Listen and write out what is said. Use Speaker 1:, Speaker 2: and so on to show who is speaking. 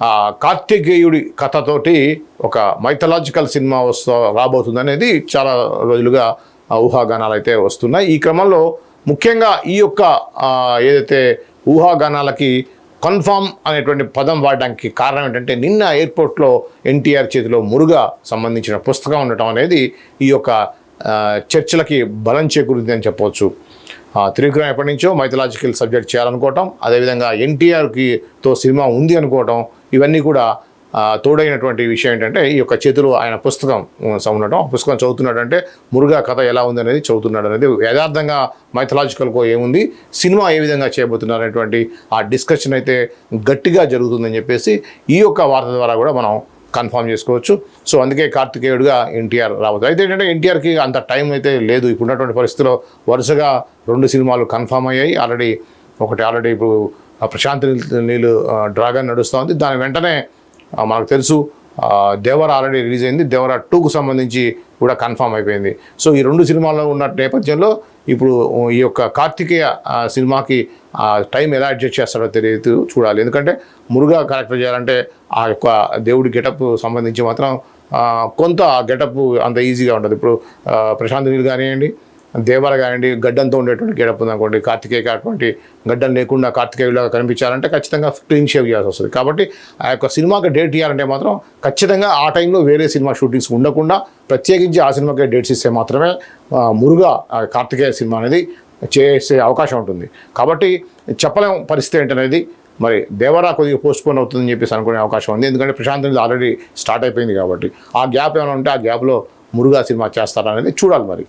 Speaker 1: ఆ కార్తికేయుడి కథతోటి ఒక mythological cinema వస్తూ రాబోతుంది అనేది చాలా రోజులుగా ఊహాగానాలు అయితే వస్తున్నాయి. ఈ క్రమంలో ముఖ్యంగా ఈ యొక్క ఏదైతే ఊహాగానాలకి కన్ఫామ్ అనేటువంటి పదం వాడడానికి కారణం ఏంటంటే నిన్న ఎయిర్పోర్ట్లో ఎన్టీఆర్ చేతిలో మురుగా సంబంధించిన పుస్తకం ఉండటం అనేది ఈ యొక్క చర్చలకి బలం చేకూరింది అని చెప్పవచ్చు. ఆ, త్రివిక్రమ్ ఎప్పటి నుంచో మైథలాజికల్ సబ్జెక్ట్ చేయాలనుకోవటం అదేవిధంగా ఎన్టీఆర్కి తో సినిమా ఉంది అనుకోవటం ఇవన్నీ కూడా తోడైనటువంటి విషయం ఏంటంటే ఈ యొక్క చేతిలో ఆయన పుస్తకం ఉండటం ఆ పుస్తకం చదువుతున్నాడంటే మురుగా కథ ఎలా ఉంది అనేది చదువుతున్నాడు అనేది యథార్థంగా మైథలాజికల్గా ఏముంది సినిమా ఏ విధంగా చేయబోతున్నారు అనేటువంటి ఆ డిస్కషన్ అయితే గట్టిగా జరుగుతుందని చెప్పేసి ఈ యొక్క వార్త ద్వారా కూడా మనం కన్ఫామ్ చేసుకోవచ్చు. సో అందుకే కార్తికేయుడుగా ఎన్టీఆర్ రావద్దు. అయితే ఏంటంటే ఎన్టీఆర్కి అంత టైం అయితే లేదు. ఇప్పుడున్నటువంటి పరిస్థితిలో వరుసగా రెండు సినిమాలు కన్ఫామ్ అయ్యాయి. ఆల్రెడీ ఒకటి ఆల్రెడీ ఇప్పుడు ప్రశాంత్ నీల్- నీళ్ళు ఆ, డ్రాగన్ నడుస్తోంది. దాని వెంటనే మనకు తెలుసు దేవర ఆల్రెడీ రిలీజ్ అయింది. దేవర టూకు సంబంధించి కూడా కన్ఫామ్ అయిపోయింది. సో ఈ రెండు సినిమాల్లో ఉన్న నేపథ్యంలో ఇప్పుడు ఈ యొక్క కార్తికేయ సినిమాకి టైం ఎలా అడ్జస్ట్ చేస్తాడో తెలియదు చూడాలి. ఎందుకంటే మురుగా క్యారెక్టర్ చేయాలంటే ఆ యొక్క దేవుడి గెటప్ సంబంధించి మాత్రం ఆ, కొంత గెటప్ అంత ఈజీగా ఉండదు. ఇప్పుడు ప్రశాంత్ నీళ్ళు కానివ్వండి దేవర కానివ్వండి గడ్డంతో ఉండేటువంటి గెడప్ ఉందనుకోండి కార్తికేయ అటువంటి గడ్డం లేకుండా కార్తికేయులాగా కనిపించాలంటే ఖచ్చితంగా క్లీన్ షేవ్ చేయాల్సి వస్తుంది. కాబట్టి ఆ యొక్క సినిమాకి డేట్ ఇవ్వాలంటే మాత్రం ఖచ్చితంగా ఆ టైంలో వేరే సినిమా షూటింగ్స్ ఉండకుండా ప్రత్యేకించి ఆ సినిమాకి డేట్స్ ఇస్తే మాత్రమే మురుగా కార్తికేయ సినిమా అనేది చేసే అవకాశం ఉంటుంది. కాబట్టి చెప్పలేం పరిస్థితి ఏంటనేది మరి దేవరా కొద్దిగా పోస్ట్పోన్ అవుతుందని చెప్పేసి అనుకునే అవకాశం ఉంది. ఎందుకంటే ప్రశాంత్ అనేది ఆల్రెడీ స్టార్ట్ అయిపోయింది కాబట్టి ఆ గ్యాప్ ఏమైనా ఉంటే ఆ గ్యాప్లో మురుగా సినిమా చేస్తారా అనేది చూడాలి మరి.